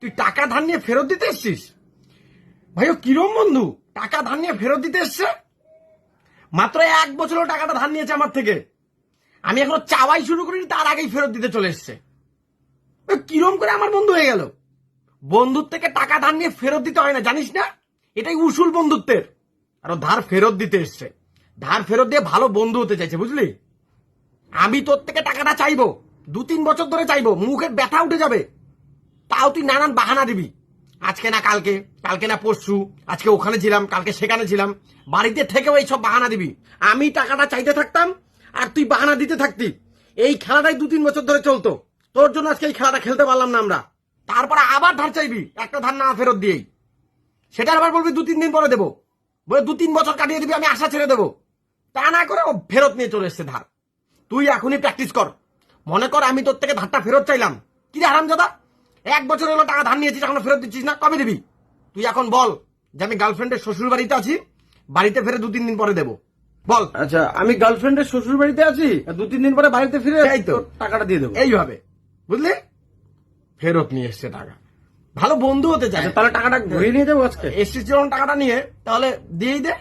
তুই টাকা ধার নিয়ে ফেরত দিতে এসছিস? ভাই ও কিরম বন্ধু? টাকা ধার নিয়ে ফেরত দিতে এসছে? মাত্র এক বছরও টাকাটা ধার নিয়েছে আমার থেকে। আমি এখনও চাওয়াই শুরু করিনি, তার আগেই ফেরত দিতে চলে এসছে। কিরম করে আমার বন্ধু হয়ে গেল? বন্ধুর থেকে টাকা ধার নিয়ে ফেরত দিতে হয় না, জানিস না? এটাই উসুল বন্ধুত্বের। আর ধার ফেরত দিতে এসছে। ধার ফেরত দিয়ে ভালো বন্ধু হতে চাইছে, বুঝলি? আমি তোর থেকে টাকাটা চাইব। দু তিন বছর ধরে চাইব। মুখের ব্যথা উঠে যাবে। তাও তুই নানান বাহানা দিবি। আজকে না কালকে কালকে না পরশু, আজকে ওখানে ছিলাম, কালকে সেখানে ছিলাম। বাড়িতে থেকেও এই সব বাহানা দিবি। আমি টাকাটা চাইতে থাকতাম, আর তুই বাহানা দিতে থাকতি। এই খেলাটাই দু তিন বছর ধরে চলতো। তোর জন্য আজকে এই খেলাটা খেলতে পারলাম না আমরা। তারপরে আবার ধার চাইবি, একটা ধার না ফেরত দিয়েই। সেটা আবার বলবি দু তিন দিন পরে দেবো। বলে দু তিন বছর কাটিয়ে দিবি, আমি আশা ছেড়ে দেবো। তা না করে ও ফেরত নিয়ে চলে এসছে ধার। তুই এখনই প্র্যাকটিস কর। মনে কর আমি তোর থেকে ধারটা ফেরত চাইলাম। কি রে হারামজাদা? এক বছর হলো টাকা ধার নিয়েছিস এখনও ফেরত দিচ্ছিস না কবে দিবি? তুই এখন বল যে আমি গার্লফ্রেন্ডের শ্বশুর বাড়িতে আছি বাড়িতে ফেরে দু তিন দিন পরে দেবো। বল। আচ্ছা আমি গার্লফ্রেন্ডের শ্বশুর বাড়িতে আছি দু তিন দিন পরে বাড়িতে ফিরে এই তো। টাকাটা দিয়ে দেবো। এইভাবে। বুঝলি? ফেরত নিয়ে এসছে টাকা। ভালো বন্ধু হতে চায়। আচ্ছা তাহলে টাকাটা ঘুরিয়ে নিয়ে যাব আজকে? এসছিস যখন টাকাটা নিয়ে তাহলে দিয়েই দে।